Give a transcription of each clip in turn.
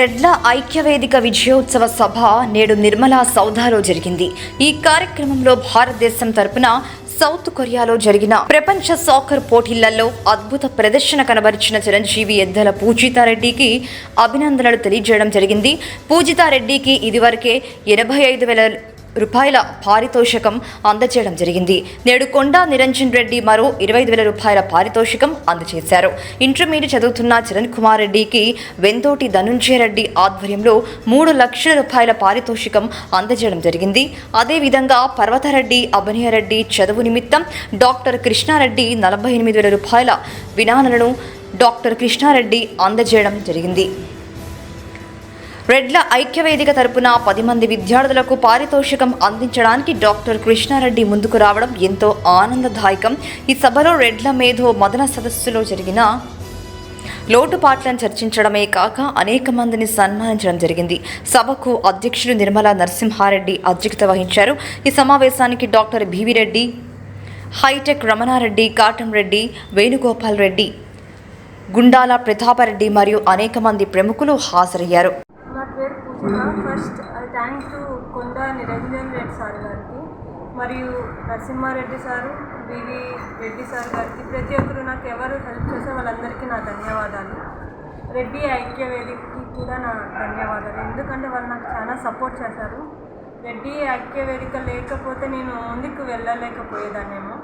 రెడ్ల ఐక్యవేదిక విజయోత్సవ సభ నేడు నిర్మలా సౌధాలో జరిగింది. ఈ కార్యక్రమంలో భారతదేశం తరపున సౌత్ కొరియాలో జరిగిన ప్రపంచ సాకర్ పోటీలలో అద్భుత ప్రదర్శన కనబరిచిన చిరంజీవి ఎద్దల పూజితారెడ్డికి అభినందనలు తెలియజేయడం జరిగింది. పూజితారెడ్డికి ఇదివరకే ఎనభై ఐదు వేల రూపాయల పారితోషికం అందజేయడం జరిగింది. నేడు కొండా నిరంజన్ రెడ్డి మరో ఇరవై ఐదు వేల రూపాయల పారితోషికం అందజేశారు. ఇంటర్మీడియట్ చదువుతున్న చరణ్ కుమార్ రెడ్డికి వెంతోటి ధనుంజయ రెడ్డి ఆధ్వర్యంలో మూడు లక్షల రూపాయల పారితోషికం అందజేయడం జరిగింది. అదేవిధంగా పర్వతరెడ్డి అభనయరెడ్డి చదువు నిమిత్తం డాక్టర్ కృష్ణారెడ్డి నలభై ఎనిమిది వేల రూపాయల వినానలను డాక్టర్ కృష్ణారెడ్డి అందజేయడం జరిగింది. రెడ్ల ఐక్యవేదిక తరపున పది మంది విద్యార్థులకు పారితోషికం అందించడానికి డాక్టర్ కృష్ణారెడ్డి ముందుకు రావడం ఎంతో ఆనందదాయకం. ఈ సభలో రెడ్ల మేధో మదన సదస్సులో జరిగిన లోటుపాట్లను చర్చించడమే కాక అనేక మందిని సన్మానించడం జరిగింది. సభకు అధ్యక్షులు నిర్మలా నరసింహారెడ్డి అధ్యక్షత వహించారు. ఈ సమావేశానికి doctor B V Reddy hitech Ramanareddy Katamreddy Venugopal Reddy Gundala Prathapareddy మరియు అనేక మంది ప్రముఖులు హాజరయ్యారు. నా ఫస్ట్ థ్యాంక్ టు కొండ నిరంజన్ రెడ్డి సార్ గారికి మరియు Narasimhareddy sir V V Reddy sir గారికి. ప్రతి ఒక్కరు నాకు ఎవరు హెల్ప్ చేసే వాళ్ళందరికీ నా ధన్యవాదాలు. రెడ్డి ఐక్య వేదికకి కూడా నా ధన్యవాదాలు. ఎందుకంటే వాళ్ళు నాకు చాలా సపోర్ట్ చేశారు. రెడ్డి ఐక్య వేదిక లేకపోతే నేను ముందుకు వెళ్ళలేకపోయేదాన్నేమో.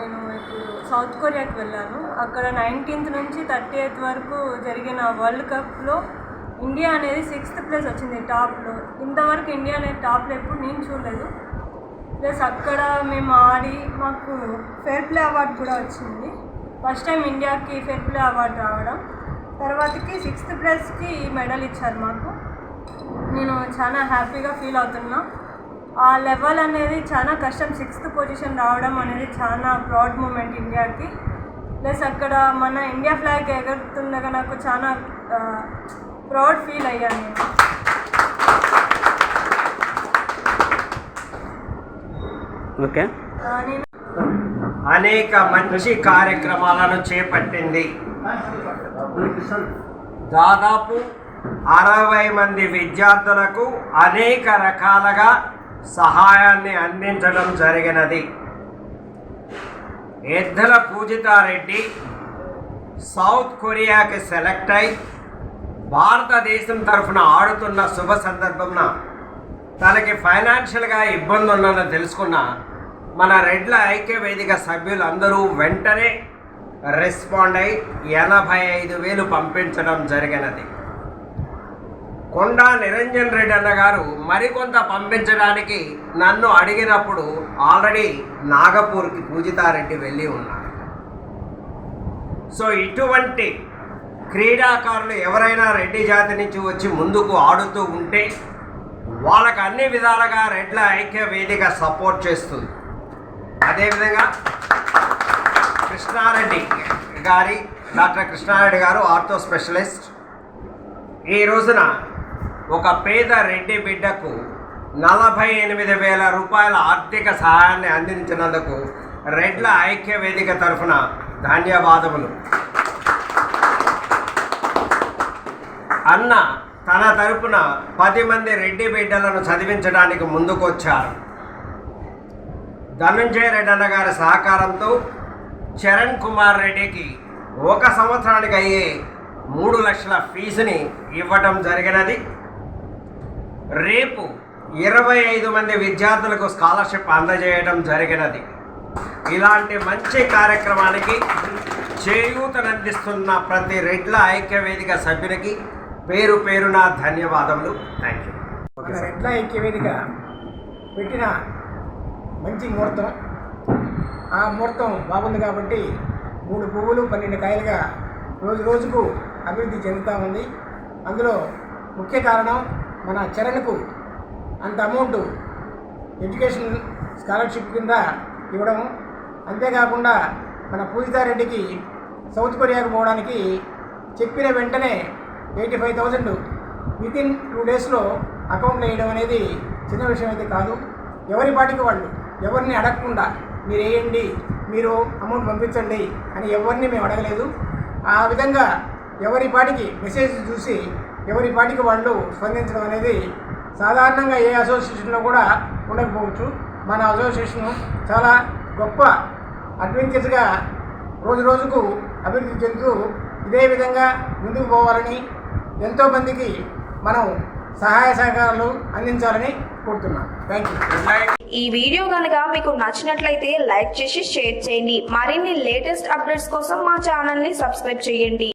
నేను ఇప్పుడు సౌత్ కొరియాకి వెళ్ళాను. అక్కడ నైన్టీన్త్ నుంచి థర్టీ ఎయిత్ వరకు జరిగిన వరల్డ్ కప్లో ఇండియా అనేది సిక్స్త్ ప్లేస్ వచ్చింది టాప్లో. ఇంతవరకు ఇండియా అనేది టాప్లో ఎప్పుడు నేను చూడలేదు. ప్లస్ అక్కడ మేము ఆడి మాకు ఫెయిర్ ప్లే అవార్డు కూడా వచ్చింది. ఫస్ట్ టైం ఇండియాకి ఫెయిర్ ప్లే అవార్డు రావడం. తర్వాతకి సిక్స్త్ ప్లేస్కి మెడల్ ఇచ్చారు మాకు. నేను చాలా హ్యాపీగా ఫీల్ అవుతున్నా. ఆ లెవెల్ అనేది చాలా కష్టం సిక్స్త్ పొజిషన్ రావడం అనేది చాలా ప్రౌడ్ మూమెంట్ ఇండియాకి. ప్లస్ అక్కడ మన ఇండియా ఫ్లాగ్ ఎగురుతుండగా నాకు చాలా ప్రౌడ్ ఫీల్ అయ్యాను ఓకే. అనేక మంచి కార్యక్రమాలను చేపట్టింది. దాదాపు అరవై మంది విద్యార్థులకు అనేక రకాలుగా సహాయాన్ని అందించడం జరిగినది. ఎద్దల పూజితారెడ్డి సౌత్ కొరియాకి సెలెక్ట్ అయి భారతదేశం తరఫున ఆడుతున్న శుభ సందర్భంన తనకి ఫైనాన్షియల్గా ఇబ్బంది ఉందని తెలుసుకున్న మన రెడ్ల ఐక్య వేదిక సభ్యులు అందరూ వెంటనే రెస్పాండ్ అయి ఎనభై ఐదు వేలు పంపించడం జరిగినది. కొండా నిరంజన్ రెడ్డి అన్న గారు మరికొంత పంపించడానికి నన్ను అడిగినప్పుడు ఆల్రెడీ నాగపూర్కి పూజితారెడ్డి వెళ్ళి ఉన్నారు. సో ఇటువంటి క్రీడాకారులు ఎవరైనా రెడ్డి జాతి నుంచి వచ్చి ముందుకు ఆడుతూ ఉంటే వాళ్ళకు అన్ని విధాలుగా రెడ్ల ఐక్య వేదిక సపోర్ట్ చేస్తుంది. అదేవిధంగా కృష్ణారెడ్డి గారి డాక్టర్ కృష్ణారెడ్డి గారు ఆర్థో స్పెషలిస్ట్. ఈ రోజున ఒక పేద రెడ్డి బిడ్డకు నలభై ఎనిమిది వేల రూపాయల ఆర్థిక సహాయాన్ని అందించినందుకు రెడ్ల ఐక్య వేదిక తరఫున ధన్యవాదములు. అన్న తన తరపున పది మంది రెడ్డి బిడ్డలను చదివించడానికి ముందుకొచ్చారు. ధనుంజయ రెడ్డి అన్న గారి సహకారంతో చరణ్ కుమార్ రెడ్డికి ఒక సంవత్సరానికి అయ్యే మూడు లక్షల ఫీజుని ఇవ్వటం జరిగినది. రేపు ఇరవై ఐదు మంది విద్యార్థులకు స్కాలర్షిప్ అందజేయడం జరిగినది. ఇలాంటి మంచి కార్యక్రమానికి చేయూతనందిస్తున్న ప్రతి రెడ్ల ఐక్య వేదిక సభ్యునికి పేరు పేరు నా ధన్యవాదములు. థ్యాంక్ యూ మన రెడ్ల ఐక్యవేదిక పెట్టిన మంచి ముహూర్తం. ఆ ముహూర్తం బాగుంది కాబట్టి మూడు పువ్వులు పన్నెండు కాయలుగా రోజు రోజుకు అభివృద్ధి చెందుతూ ఉంది. అందులో ముఖ్య కారణం మన చరణ్కు అంత అమౌంట్ ఎడ్యుకేషన్ స్కాలర్షిప్ కింద ఇవ్వడం. అంతేకాకుండా మన పూజితారెడ్డికి సౌత్ కొరియాకు పోవడానికి చెప్పిన వెంటనే eighty five thousand within two డేస్లో అకౌంట్లో వేయడం అనేది చిన్న విషయం అయితే కాదు. ఎవరి పాటికి వాళ్ళు ఎవరిని అడగకుండా మీరు వేయండి మీరు అమౌంట్ పంపించండి అని ఎవరిని మేము అడగలేదు. ఆ విధంగా ఎవరి పాటికి మెసేజ్ చూసి ఎవరి పాటికి వాళ్ళు స్పందించడం అనేది సాధారణంగా ఏ అసోసియేషన్లో కూడా ఉండకపోవచ్చు. మన అసోసియేషన్ చాలా గొప్ప అడ్వెంచర్స్గా రోజు రోజుకు అభివృద్ధి చెందుతూ ఇదే విధంగా ముందుకు పోవాలని ఎంతోమందికి మనం సహాయ సహకారాలు అందించాలని కోరుతున్నాం. థ్యాంక్ యూ ఈ వీడియో కనుక మీకు నచ్చినట్లయితే లైక్ చేసి షేర్ చేయండి. మరిన్ని లేటెస్ట్ అప్డేట్స్ కోసం మా ఛానల్ని సబ్స్క్రైబ్ చేయండి.